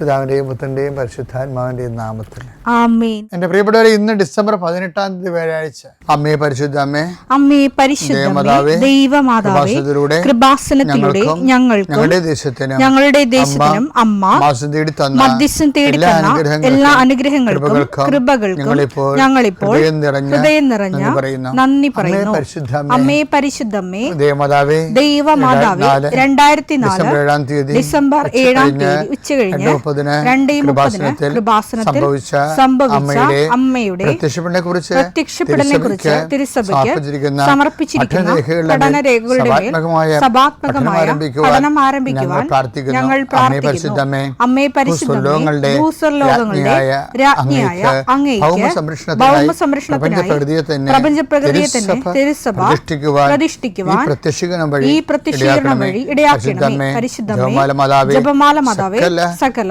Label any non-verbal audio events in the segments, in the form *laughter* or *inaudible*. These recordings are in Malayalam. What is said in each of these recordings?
പിതാവിന്റെയും പുത്രന്റെയും പരിശുദ്ധാത്മാവിന്റെയും നാമത്തിൽ. എന്റെ പ്രിയപ്പെട്ടവരെ ഇന്ന് ഡിസംബർ പതിനെട്ടാം തീയതി വ്യാഴാഴ്ച. അമ്മേ പരിശുദ്ധ അമ്മേ അമ്മേ പരിശുദ്ധമേ ദേവമാതാവേ, കൃപാസനത്തിലൂടെ ഞങ്ങൾക്ക് ഞങ്ങളുടെ ദേശത്തിനും ഞങ്ങളുടെ ദേശത്തിനും അമ്മ മാസം തേടി തന്ന മധ്യസ്ഥം തേടി എല്ലാ തന്ന അനുഗ്രഹങ്ങൾക്കും, എല്ലാ അനുഗ്രഹങ്ങൾക്കും കൃപകൾക്കും ഞങ്ങളിപ്പോൾ ഹൃദയം നിറഞ്ഞ നന്ദി പറയുന്നു. അമ്മേ പരിശുദ്ധ അമ്മേ, പരിശുദ്ധമ്മേ ദേവമാതാവേ ദൈവമാതാവേ നാല് രണ്ടായിരത്തി നാല് ഡിസംബർ ഏഴാം തീയതി ഉച്ച കഴിഞ്ഞ് മുപ്പതിന് കൃപാസനത്തിൽ സംഭവിച്ച അമ്മയുടെ അമ്മയുടെ പ്രത്യക്ഷപ്പെടലിനെ കുറിച്ച് പ്രത്യക്ഷപ്പെടലിനെ കുറിച്ച് തിരുസഭയ്ക്ക് സമർപ്പിച്ചിരിക്കുന്ന പഠനരേഖകളുടെ മേൽ പഠനരേഖകളുടെ മേൽ സഭാത്മകമായ സഭാത്മകമായ പഠനം ആരംഭിക്കുവാൻ ഞങ്ങൾ പ്രാർത്ഥിക്കുന്നു. അമ്മേ പരിശുദ്ധമേ, ഭൂസ്വർലോകങ്ങളുടെ രാജ്ഞിയായ അങ്ങേക്ക് പ്രപഞ്ചപ്രകൃതിയെ തന്നെ തിരുസഭ പ്രതിഷ്ഠിക്കുവാൻ ഈ പ്രത്യക്ഷീകരണം വഴി ഇടയാക്കണമേ. പരിശുദ്ധമേ ജപമാല മാതാവേ സകല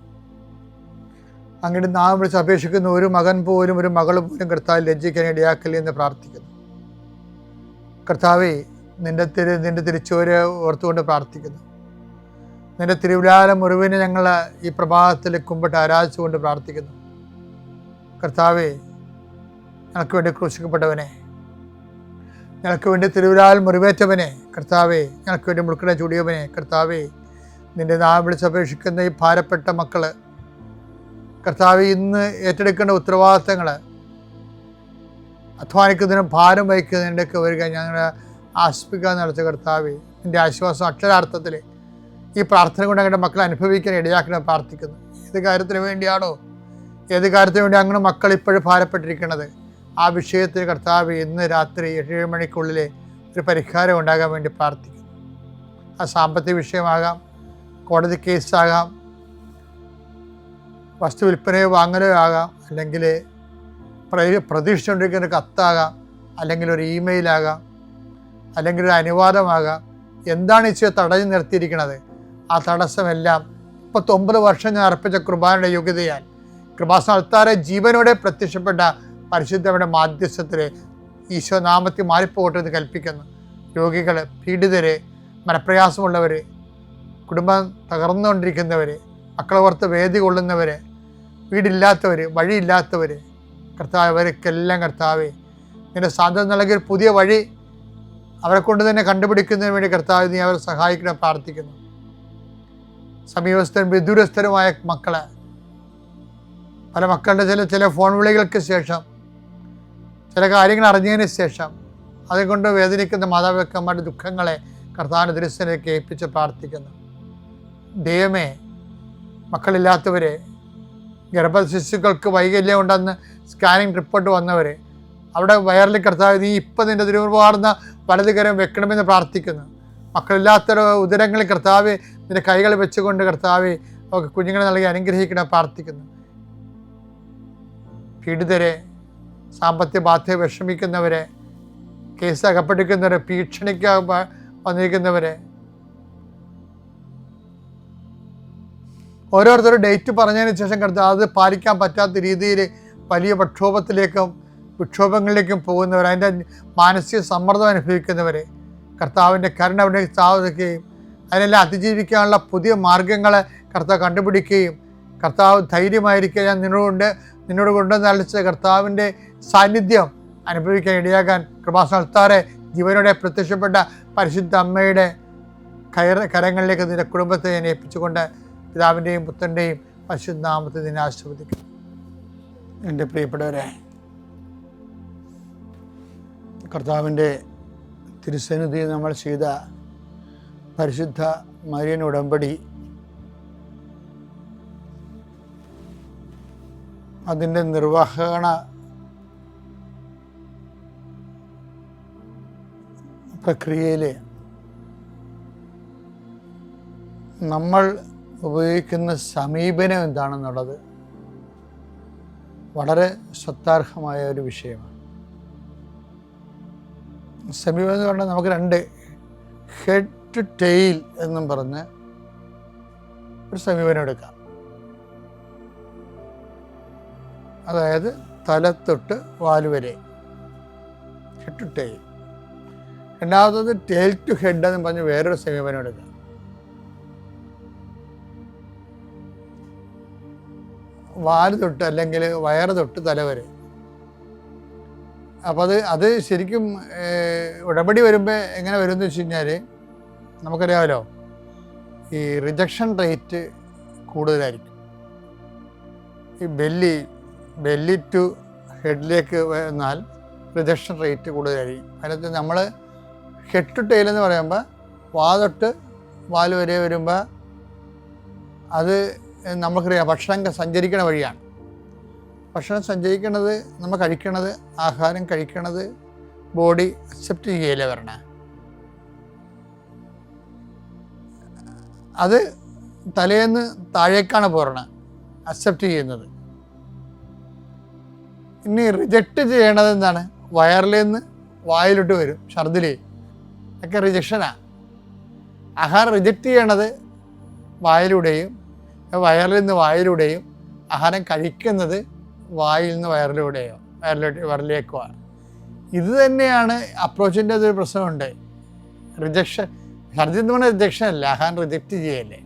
അങ്ങയുടെ നാം വിളിച്ച് അപേക്ഷിക്കുന്ന ഒരു മകൻ പോലും ഒരു മകൾ പോലും കർത്താവ് ലജ്ജിക്കാൻ ഇടയാക്കല്ലേ എന്ന് പ്രാർത്ഥിക്കുന്നു. കർത്താവേ നിന്റെ തിരു നിന്റെ തിരിച്ചുവരെ ഓർത്തുകൊണ്ട് പ്രാർത്ഥിക്കുന്നു. നിന്റെ തിരുവിലാല മുറിവിനെ ഞങ്ങൾ ഈ പ്രഭാതത്തിൽ കുമ്പിട്ട് ആരാധിച്ചുകൊണ്ട് പ്രാർത്ഥിക്കുന്നു. കർത്താവേ ഞങ്ങൾക്ക് വേണ്ടി ക്രൂശിക്കപ്പെട്ടവനെ ഞങ്ങൾക്ക് വേണ്ടി തിരുവിലാൽ മുറിവേറ്റവനെ കർത്താവേ ഞങ്ങൾക്ക് വേണ്ടി മുൾക്കിട ചൂടിയവനെ കർത്താവേ നിന്റെ നാം വിളിച്ചപേക്ഷിക്കുന്ന ഈ ഭാരപ്പെട്ട മക്കൾ കർത്താവ് ഇന്ന് ഏറ്റെടുക്കേണ്ട ഉത്തരവാദിത്തങ്ങൾ അധ്വാനിക്കുന്നതിനും ഭാരം വഹിക്കുന്നതിന്റെയൊക്കെ വരിക ഞങ്ങളെ ആശ്വസിപ്പിക്കാൻ നടത്തിയ കർത്താവ് എന്റെ ആശ്വാസം അക്ഷരാർത്ഥത്തിൽ ഈ പ്രാർത്ഥന കൊണ്ട് ഞങ്ങളുടെ മക്കളെ അനുഭവിക്കാൻ ഇടയാക്കണം പ്രാർത്ഥിക്കുന്നു. ഏത് കാര്യത്തിന് വേണ്ടിയാണോ ഏത് കാര്യത്തിന് വേണ്ടി അങ്ങനെ മക്കൾ ഇപ്പോഴും ഭാരപ്പെട്ടിരിക്കുന്നത്. ആ വിഷയത്തിൽ കർത്താവ് ഇന്ന് രാത്രി ഏഴ് മണിക്കുള്ളിൽ ഒരു പരിഹാരം ഉണ്ടാകാൻ വേണ്ടി പ്രാർത്ഥിക്കുന്നു. ആ സാമ്പത്തിക വിഷയമാകാം കോടതി കേസാകാം വസ്തു വിൽപ്പനയോ വാങ്ങലോ ആകാം. അല്ലെങ്കിൽ പ്ര- പ്രതീക്ഷിച്ചുകൊണ്ടിരിക്കുന്ന ഒരു കത്താകാം. അല്ലെങ്കിൽ ഒരു ഇമെയിലാകാം. അല്ലെങ്കിൽ ഒരു അനുവാദമാകാം. എന്താണ് ഈശോ തടഞ്ഞു നിർത്തിയിരിക്കുന്നത്? ആ തടസ്സമെല്ലാം മുപ്പത്തൊമ്പത് വർഷം ഞാൻ അർപ്പിച്ച കൃപാനയുടെ യോഗ്യതയാൽ കൃപാസ്ഥാനത്താറെ ജീവനോടെ പ്രത്യക്ഷപ്പെട്ട പരിശുദ്ധയുടെ മാധ്യസ്ഥത്തിൽ ഈശോ നാമത്തിൽ മാറിപ്പോകട്ടെ എന്ന് കൽപ്പിക്കുന്നു. രോഗികൾ പീഡിതര് മനപ്രയാസമുള്ളവർ കുടുംബം തകർന്നുകൊണ്ടിരിക്കുന്നവർ മക്കളെ ഓർത്ത് വേദി കൊള്ളുന്നവർ വീടില്ലാത്തവർ വഴിയില്ലാത്തവർ കർത്താവ് അവർക്കെല്ലാം കർത്താവെ. നിന്റെ സാധ്യത നൽകിയ പുതിയ വഴി അവരെ കൊണ്ട് തന്നെ കണ്ടുപിടിക്കുന്നതിന് വേണ്ടി കർത്താവ് നീ അവരെ സഹായിക്കണം പ്രാർത്ഥിക്കുന്നു. സമീപസ്ഥരും വിദൂരസ്ഥരുമായ മക്കളെ പല മക്കളുടെ ചില ചില ഫോൺ വിളികൾക്ക് ശേഷം ചില കാര്യങ്ങൾ അറിഞ്ഞതിന് ശേഷം അതുകൊണ്ട് വേദനിക്കുന്ന മാതാപിതാക്കന്മാരുടെ ദുഃഖങ്ങളെ കർത്താവിന്റെ ദൃശ്യനെ ഏൽപ്പിച്ച് പ്രാർത്ഥിക്കുന്നു. ദൈവമേ മക്കളില്ലാത്തവരെ ഗർഭശിശുക്കൾക്ക് വൈകല്യം ഉണ്ടെന്ന് സ്കാനിങ് റിപ്പോർട്ട് വന്നവർ അവിടെ വയറിൽ കർത്താവ് നീ ഇപ്പം നിന്റെ തിരുവാർന്ന വലതുകരം വെക്കണമെന്ന് പ്രാർത്ഥിക്കുന്നു. മക്കളില്ലാത്ത ഉദരങ്ങളിൽ കർത്താവ് നിന്റെ കൈകൾ വെച്ചുകൊണ്ട് കർത്താവ് കുഞ്ഞുങ്ങളെ നൽകി അനുഗ്രഹിക്കണം പ്രാർത്ഥിക്കുന്നു. പീഡിതരെ സാമ്പത്തിക ബാധ്യത വിഷമിക്കുന്നവരെ കേസ് അകപ്പെട്ടിരിക്കുന്നവരെ ഭീഷണിക്ക് വന്നിരിക്കുന്നവരെ ഓരോരുത്തരും ഡേറ്റ് പറഞ്ഞതിന് ശേഷം കർത്താവ് അത് പാലിക്കാൻ പറ്റാത്ത രീതിയിൽ വലിയ പ്രക്ഷോഭത്തിലേക്കും വിക്ഷോഭങ്ങളിലേക്കും പോകുന്നവർ അതിന്റെ മാനസിക സമ്മർദ്ദം അനുഭവിക്കുന്നവരെ കർത്താവിന്റെ കരുണ അവിടെ സ്ഥാപിക്കുകയും അതിനെല്ലാം അതിജീവിക്കാനുള്ള പുതിയ മാർഗങ്ങളെ കർത്താവ് കണ്ടുപിടിക്കുകയും കർത്താവ് ധൈര്യമായിരിക്കുക ഞാൻ നിന്നോടുണ്ട് നിന്നോട് കൊണ്ടുവന്ന് അളിച്ച കർത്താവിന്റെ സാന്നിധ്യം അനുഭവിക്കാൻ ഇടയാകാൻ കൃപാസ്ഥാനത്താറെ ജീവനോടെ പ്രത്യക്ഷപ്പെട്ട പരിശുദ്ധ അമ്മയുടെ കയർ കരങ്ങളിലേക്ക് നിന്റെ കുടുംബത്തെ ഞാൻ ഏൽപ്പിച്ചുകൊണ്ട് പിതാവിന്റെയും പുത്രന്റെയും പരിശുദ്ധ നാമത്തെ നിന്നെ ആശീർവദിക്കുന്നു. എന്റെ പ്രിയപ്പെട്ടവരെ കർത്താവിന്റെ തിരുസന്നിധിയിൽ നമ്മൾ ചെയ്ത പരിശുദ്ധ മരിയൻ ഉടമ്പടി അതിന്റെ നിർവഹണ പ്രക്രിയയിൽ നമ്മൾ ഉപയോഗിക്കുന്ന സമീപനം എന്താണെന്നുള്ളത് വളരെ ശ്രദ്ധാർഹമായ ഒരു വിഷയമാണ്. സമീപനം എന്ന് പറഞ്ഞാൽ നമുക്ക് രണ്ട് ഹെഡ് ടു ടെയിൽ എന്നും പറഞ്ഞ് ഒരു സമീപനം എടുക്കാം. അതായത് തല തൊട്ട് വാൽ വരെ. ഹെഡ് ടു ടെയിൽ രണ്ടാമത്തത് ടെയിൽ ടു ഹെഡ് എന്ന് പറഞ്ഞ് വേറൊരു സമീപനം എടുക്കാം. വാൽ തൊട്ട് അല്ലെങ്കിൽ വയറ് തൊട്ട് തല വരെ. അപ്പോൾ അത് അത് ശരിക്കും ഉടമ്പടി വരുമ്പോൾ എങ്ങനെ വരും എന്ന് വെച്ച് കഴിഞ്ഞാൽ നമുക്കറിയാമല്ലോ ഈ റിജക്ഷൻ റേറ്റ് കൂടുതലായിരിക്കും. ഈ ബെല്ലി ബെല്ലി ടു ഹെഡിലേക്ക് വന്നാൽ റിജക്ഷൻ റേറ്റ് കൂടുതലായിരിക്കും. അതിനകത്ത് നമ്മൾ ഹെഡ് ടു ടെയിൽ എന്ന് പറയുമ്പോൾ വാ തൊട്ട് വാൽ വരെ വരുമ്പോൾ അത് നമുക്കറിയാം. ഭക്ഷണം സഞ്ചരിക്കണ വഴിയാണ്. ഭക്ഷണം സഞ്ചരിക്കണത് നമ്മൾ കഴിക്കണത് ആഹാരം കഴിക്കണത് ബോഡി അക്സെപ്റ്റ് ചെയ്യലേ വരണേ അത് തലേന്ന് താഴേക്കാണ് പോരണത് അക്സെപ്റ്റ് ചെയ്യുന്നത്. ഇനി റിജക്റ്റ് ചെയ്യണത് എന്താണ്? വയറിൽ നിന്ന് വായിലോട്ട് വരും ഛർദിൽ ഒക്കെ റിജക്ഷനാണ് ആഹാരം റിജക്റ്റ് ചെയ്യണത് വായിലൂടെയും വയറിൽ നിന്ന് വായിലൂടെയും ആഹാരം കഴിക്കുന്നത് വായിൽ നിന്ന് വയറിലൂടെയോ വയറിലോട്ട് വയറിലേക്കുമാണ് ഇത് തന്നെയാണ് അപ്രോച്ചിന്റെ ഒരു പ്രശ്നമുണ്ട്. റിജക്ഷൻ ഹർജി എന്ന് പറഞ്ഞാൽ റിജക്ഷൻ അല്ല ആഹാരം റിജക്റ്റ് ചെയ്യല്ലേ.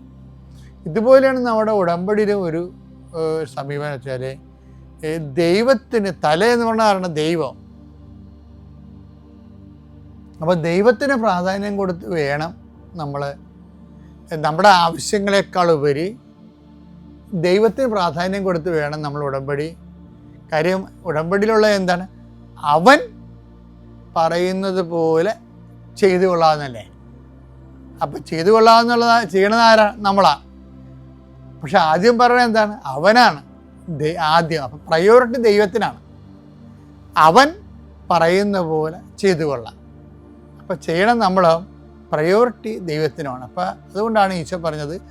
ഇതുപോലെയാണ് നമ്മുടെ ഉടമ്പടിയിലും ഒരു സമീപനം വെച്ചാൽ ദൈവത്തിന് തല എന്ന് പറഞ്ഞാൽ ദൈവം. അപ്പോൾ ദൈവത്തിന് പ്രാധാന്യം കൊടുത്ത് വേണം നമ്മൾ നമ്മുടെ ആവശ്യങ്ങളെക്കാൾ ഉപരി ദൈവത്തിന് പ്രാധാന്യം കൊടുത്ത് വേണം നമ്മൾ ഉടമ്പടി. കാര്യം ഉടമ്പടിയിലുള്ള എന്താണ്? അവൻ പറയുന്നത് പോലെ ചെയ്തു കൊള്ളാമെന്നല്ലേ അപ്പം ചെയ്തു കൊള്ളാമെന്നുള്ളത് ചെയ്യണത് ആരാ? നമ്മളാ. പക്ഷെ ആദ്യം പറയുന്നത് എന്താണ്? അവനാണ്. ആദ്യം. അപ്പം പ്രയോറിറ്റി ദൈവത്തിനാണ്. അവൻ പറയുന്ന പോലെ ചെയ്തു കൊള്ളാം. അപ്പം ചെയ്യണം നമ്മൾ പ്രയോറിറ്റി ദൈവത്തിനാണ് അപ്പം അതുകൊണ്ടാണ് ഈശോ പറഞ്ഞത്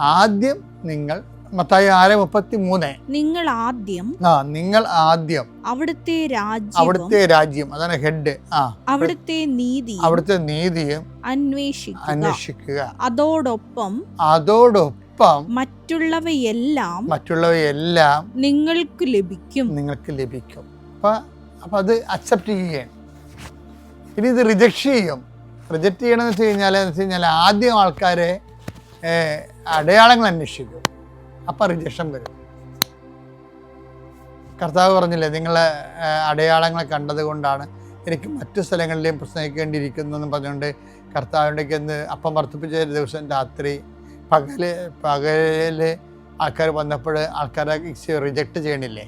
ആദ്യം നിങ്ങൾ മത്തായി ആറ് മുപ്പത്തി മൂന്ന് നിങ്ങൾ ആദ്യം ആ നിങ്ങൾ ആദ്യം അവിടുത്തെ രാജ്യം അവിടുത്തെ രാജ്യം അതാണ് ഹെഡ്. ആ അവിടുത്തെ നീതി അവിടുത്തെ നീതിയും അന്വേഷിക്കുക. അന്വേഷിക്കുക. അതോടൊപ്പം അതോടൊപ്പം മറ്റുള്ളവയെല്ലാം മറ്റുള്ളവയെല്ലാം നിങ്ങൾക്ക് ലഭിക്കും. നിങ്ങൾക്ക് ലഭിക്കും. അപ്പൊ അപ്പൊ അത് അക്സെപ്റ്റ് ചെയ്യുകയാണ്. ഇനി ഇത് റിജക്ട് ചെയ്യും. റിജക്ട് ചെയ്യണമെന്ന് വെച്ച് കഴിഞ്ഞാൽ എന്ന് വെച്ച് കഴിഞ്ഞാൽ ആദ്യം ആൾക്കാരെ അടയാളങ്ങൾ അന്വേഷിക്കും. അപ്പം റിജക്ഷൻ വരും. കർത്താവ് പറഞ്ഞില്ലേ നിങ്ങളെ അടയാളങ്ങളെ കണ്ടത് കൊണ്ടാണ് എനിക്ക് മറ്റു സ്ഥലങ്ങളിലെയും പ്രസംഗിക്കേണ്ടിയിരിക്കുന്നു എന്ന് പറഞ്ഞുകൊണ്ട് കർത്താവിന്റെ എന്ന് അപ്പം വർദ്ധിപ്പിച്ച ദിവസം രാത്രി പകൽ പകൽ ആൾക്കാർ വന്നപ്പോൾ ആൾക്കാരെ റിജക്റ്റ് ചെയ്യണില്ലേ?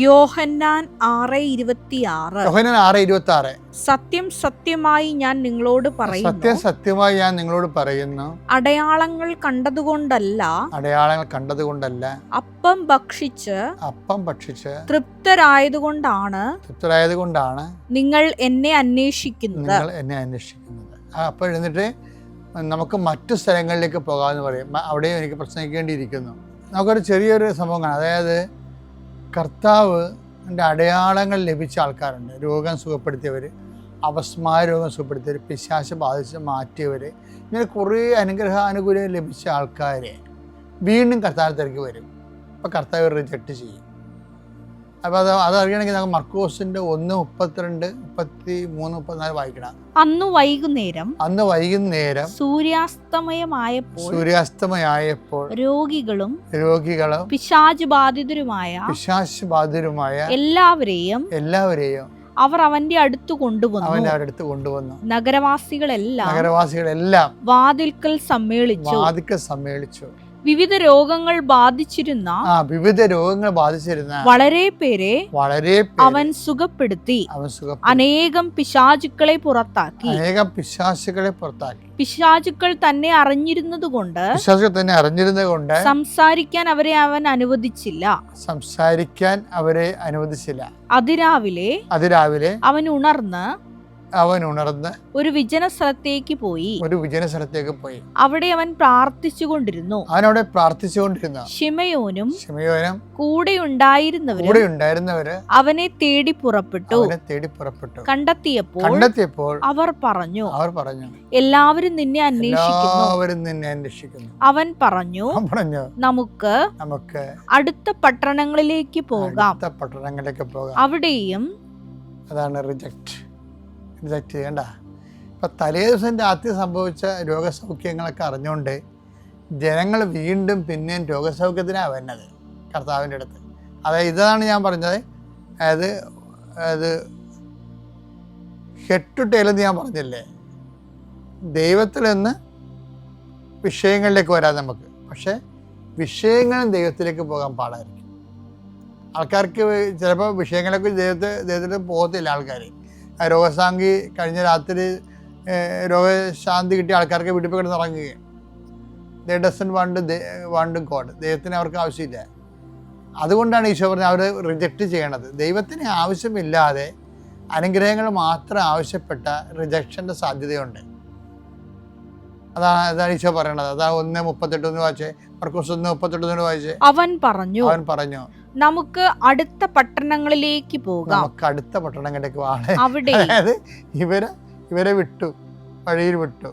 യോഹന്നാൻ ആറ് ഇരുപത്തിയാറ്. യോഹന്നാൻ ആറ് ഇരുപത്തി ആറ് സത്യം സത്യമായി ഞാൻ നിങ്ങളോട് പറയുന്നു. സത്യം സത്യമായി ഞാൻ നിങ്ങളോട് പറയുന്നു. അടയാളങ്ങൾ കണ്ടതുകൊണ്ടല്ല അടയാളങ്ങൾ കണ്ടതുകൊണ്ടല്ല അപ്പം ഭക്ഷിച്ച് അപ്പം ഭക്ഷിച്ച് തൃപ്തരായതുകൊണ്ടാണ് തൃപ്തരായത് കൊണ്ടാണ് നിങ്ങൾ എന്നെ അന്വേഷിക്കുന്നത്. നിങ്ങൾ എന്നെ അന്വേഷിക്കുന്നത്. അപ്പൊ അപ്പോൾ എന്നിട്ട് നമുക്ക് മറ്റു സ്ഥലങ്ങളിലേക്ക് പോകാമെന്ന് പറയും. അവിടെയും എനിക്ക് പ്രസംഗിക്കേണ്ടിയിരിക്കുന്നു നമുക്കൊരു ചെറിയൊരു സംഭവം കാണാം. അതായത് കർത്താവ് അടയാളങ്ങൾ ലഭിച്ച ആൾക്കാരുണ്ട്. രോഗം സുഖപ്പെടുത്തിയവർ അപസ്മായ രോഗം സുഖപ്പെടുത്തിയവർ പിശാശ ബാധിച്ച് മാറ്റിയവർ ഇങ്ങനെ കുറേ അനുഗ്രഹാനുകൂല്യം ലഭിച്ച ആൾക്കാരെ വീണ്ടും കർത്താവ് തിരക്ക് വരും. അപ്പോൾ കർത്താവ് റിജക്റ്റ് ചെയ്യും. അപ്പോൾ അത് അതറിയണമെങ്കിൽ നമുക്ക് മർക്കോസിന്റെ ഒന്ന് മുപ്പത്തിരണ്ട് മുപ്പത്തി മൂന്ന് മുപ്പത്തിനാല് വായിക്കണം. അന്ന് വൈകുന്നേരം അന്ന് വൈകുന്നേരം സൂര്യാസ്തമയമായപ്പോൾ സൂര്യാസ്തമയായപ്പോൾ രോഗികളും രോഗികളും പിശാച് ബാധിതരുമായ പിശാച് ബാധിതരുമായ എല്ലാവരെയും എല്ലാവരെയും അവർ അവന്റെ അടുത്ത് കൊണ്ടുവന്നു. അവന്റെ അടുത്ത് കൊണ്ടുവന്നു. നഗരവാസികളെല്ലാം നഗരവാസികളെല്ലാം വാതിൽക്കൽ സമ്മേളിച്ചു. വാതിൽക്കൽ സമ്മേളിച്ചു. വിവിധ രോഗങ്ങൾ ബാധിച്ചിരുന്ന വിവിധ രോഗങ്ങൾ ബാധിച്ചിരുന്ന വളരെ പേരെ വളരെ അവൻ സുഖപ്പെടുത്തി അവൻ അനേകം പിശാചുക്കളെ പുറത്താക്കി. അനേകം പിശാചുക്കളെ പുറത്താക്കി. പിശാചുക്കൾ തന്നെ അറിഞ്ഞിരുന്നതുകൊണ്ട് കൊണ്ട് തന്നെ അറിഞ്ഞിരുന്നത് കൊണ്ട് സംസാരിക്കാൻ അവരെ അവൻ അനുവദിച്ചില്ല. സംസാരിക്കാൻ അവരെ അനുവദിച്ചില്ല. അതിരാവിലെ അതിരാവിലെ അവൻ ഉണർന്ന് അവൻ ഉണർന്ന് ഒരു വിജന സ്ഥലത്തേക്ക് പോയി. ഒരു വിജന സ്ഥലത്തേക്ക് പോയി. അവിടെ അവൻ പ്രാർത്ഥിച്ചുകൊണ്ടിരുന്നു. അവനവിടെ പ്രാർത്ഥിച്ചുകൊണ്ടിരുന്ന ഷിമയോനും ഷിമയോനും കൂടെ ഉണ്ടായിരുന്നവരും കൂടെ ഉണ്ടായിരുന്നവര് അവനെ തേടി പുറപ്പെട്ടു. അവനെ തേടി പുറപ്പെട്ടു. കണ്ടെത്തിയപ്പോൾ കണ്ടെത്തിയപ്പോൾ അവർ പറഞ്ഞു അവർ പറഞ്ഞു എല്ലാവരും നിന്നെ അന്വേഷിക്കുന്നു. എല്ലാവരും നിന്നെ അന്വേഷിക്കുന്നു. അവൻ പറഞ്ഞു പറഞ്ഞു നമുക്ക് നമുക്ക് അടുത്ത പട്ടണങ്ങളിലേക്ക് പോകാം. അടുത്ത പട്ടണങ്ങളിലേക്ക് പോകാം. അവിടെയും അതാണ് റിജക്റ്റ്. റിജക്റ്റ് ചെയ്യണ്ട. ഇപ്പം തലേ ദിവസം രാത്രി സംഭവിച്ച രോഗസൗഖ്യങ്ങളൊക്കെ അറിഞ്ഞുകൊണ്ട് ജനങ്ങൾ വീണ്ടും പിന്നെയും രോഗസൗഖ്യത്തിനാണ് വരുന്നത് കർത്താവിന്റെ അടുത്ത്. അതായത് ഇതാണ് ഞാൻ പറഞ്ഞത്. അതായത് അത് ഹെഡ് ടു ടേലെന്ന് ഞാൻ പറഞ്ഞില്ലേ? ദൈവത്തിൽ നിന്ന് വിഷയങ്ങളിലേക്ക് വരാം നമുക്ക്. പക്ഷേ വിഷയങ്ങളും ദൈവത്തിലേക്ക് പോകാൻ പാടായിരിക്കും. ആൾക്കാർക്ക് ചിലപ്പോൾ വിഷയങ്ങളൊക്കെ ദൈവത്തെ ദൈവത്തിൽ പോകത്തില്ല ആൾക്കാർ രോഗശാന്തി കഴിഞ്ഞ രാത്രി രോഗശാന്തി കിട്ടിയ ആൾക്കാർക്ക് വീട്ടിൽ പോയി കിടന്നിറങ്ങുകയും. They doesn't want want God. ദൈവത്തിന് അവർക്ക് ആവശ്യമില്ല. അതുകൊണ്ടാണ് ഈശോ പറഞ്ഞത് അവർ റിജക്റ്റ് ചെയ്യണത്. ദൈവത്തിന് ആവശ്യമില്ലാതെ അനുഗ്രഹങ്ങൾ മാത്രം ആവശ്യപ്പെട്ട റിജക്ഷന്റെ സാധ്യതയുണ്ട്. അതാണ് അതാണ് ഈശോ പറയണത്. അതാ ഒന്ന് മുപ്പത്തെട്ട് ഒന്ന് വായിച്ചേ. മർക്കോസ് ഒന്ന് മുപ്പത്തെട്ട് വായിച്ചേ. അവൻ പറഞ്ഞു അവൻ പറഞ്ഞു നമുക്ക് അടുത്ത പട്ടണങ്ങളിലേക്ക് പോകാം. നമുക്ക് അടുത്ത പട്ടണങ്ങളിലേക്ക് അവിടെ അതായത് ഇവരെ ഇവരെ വിട്ടു വഴിയിൽ വിട്ടു.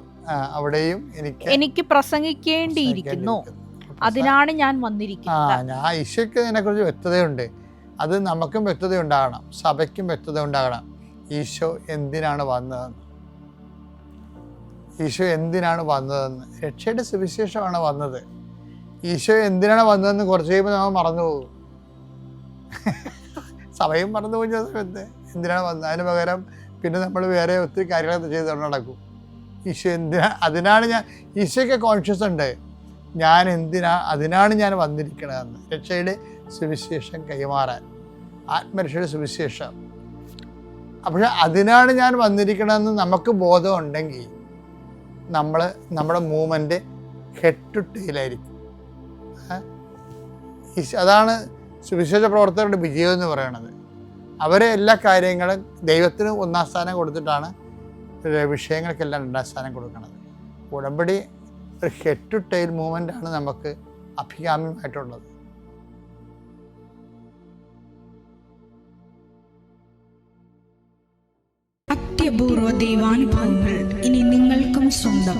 അവിടെയും എനിക്ക് എനിക്ക് പ്രസംഗിക്കേണ്ടിയിരിക്കുന്നു. അതിനാണ് ഞാൻ വന്നിരിക്കുന്നത്. ആ ഈശോയ്ക്ക് ഇതിനെക്കുറിച്ച് വ്യക്തതയുണ്ട്. അത് നമുക്കും വ്യക്തത ഉണ്ടാകണം സഭയ്ക്കും വ്യക്തത ഉണ്ടാകണം ഈശോ എന്തിനാണ് വന്നതെന്ന്. ഈശോ എന്തിനാണ് വന്നതെന്ന്. രക്ഷയുടെ സുവിശേഷമാണ് വന്നത്. ഈശോ എന്തിനാണ് വന്നതെന്ന് കുറച്ച് കഴിയുമ്പോൾ നമ്മൾ മറന്നു പോകും *laughs* സഭയും മറന്നു പോയി സമയത്ത് എന്തിനാണ് വന്നത്? അതിന് പകരം പിന്നെ നമ്മൾ വേറെ ഒത്തിരി കാര്യങ്ങളൊക്കെ ചെയ്ത് കൊണ്ട് നടക്കും. ഈശോ എന്തിനാ അതിനാണ് ഞാൻ ഈശോയ്ക്ക് കോൺഷ്യസ് ഉണ്ട്. ഞാൻ എന്തിനാ അതിനാണ് ഞാൻ വന്നിരിക്കണതെന്ന്. രക്ഷയുടെ സുവിശേഷം കൈമാറാൻ. ആത്മരക്ഷയുടെ സുവിശേഷം. അപ്പോൾ അതിനാണ് ഞാൻ വന്നിരിക്കണമെന്ന് നമുക്ക് ബോധം ഉണ്ടെങ്കിൽ നമ്മൾ നമ്മുടെ മൂവ്മെന്റ് ഹെഡ് ടു ടെയിലായിരിക്കും അതാണ് സുവിശേഷ പ്രവർത്തകരുടെ വിജയം എന്ന് പറയണത്. അവരെ എല്ലാ കാര്യങ്ങളും ദൈവത്തിന് ഒന്നാം സ്ഥാനം കൊടുത്തിട്ടാണ് വിഷയങ്ങൾക്കെല്ലാം രണ്ടാം സ്ഥാനം കൊടുക്കുന്നത് ഉടമ്പടി ഒരു ഹെഡ് ടു ടൈൽ മൂവ്മെന്റ് ആണ് നമുക്ക് അഭികാമ്യമായിട്ടുള്ളത്. അത്യപൂർവ ദൈവാനുഭവങ്ങൾ ഇനി നിങ്ങൾക്കും സ്വന്തം.